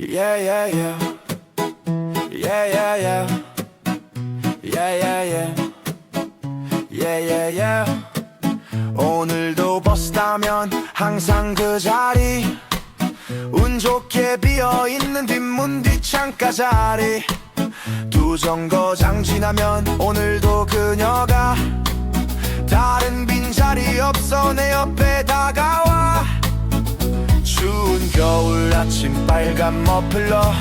Yeah, yeah, yeah. Yeah, yeah, yeah. Yeah, yeah, yeah. Yeah, yeah, yeah. 오늘도 버스 타면 항상 그 자리. 운 좋게 비어 있는 뒷문 뒷창가 자리. 두 정거장 지나면 오늘도 그녀가 다른 빈자리 없어 내 옆에 다가와. 추운 겨울 아침 빨간 머플러.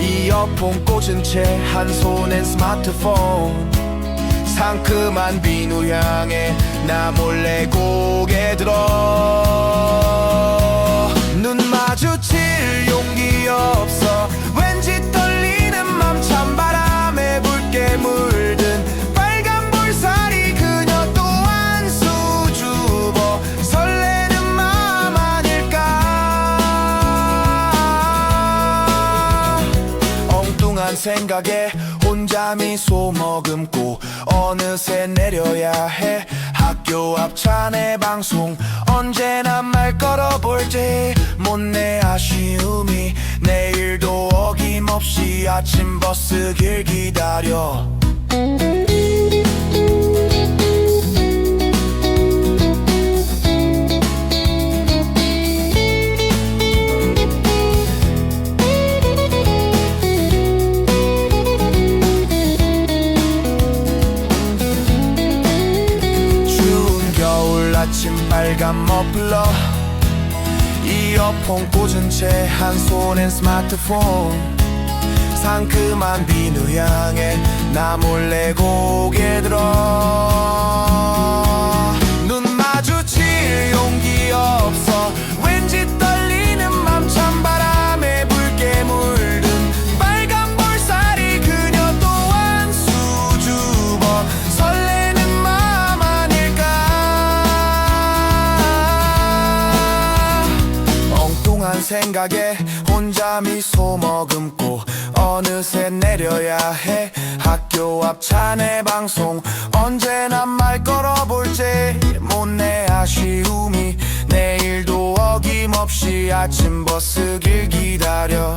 이어폰 꽂은 채 한 손엔 스마트폰. 상큼한 비누 향에 나 몰래 고개 들어. 눈 마주칠 생각에 혼자 미소 머금고 어느새 내려야 해. 학교 앞 차내 방송 언제나 말 걸어볼지. 못내 아쉬움이 내일도 어김없이 아침 버스 길 기다려 아침 빨간 머플러. 이어폰 꽂은 채 한 손엔 스마트폰. 상큼한 비누 향에 나 몰래 고개 들어 생각에 혼자 미소 머금고 어느새 내려야 해. 학교 앞 차내 방송 언제나 말 걸어볼지. 못내 아쉬움이 내일도 어김없이 아침 버스 길 기다려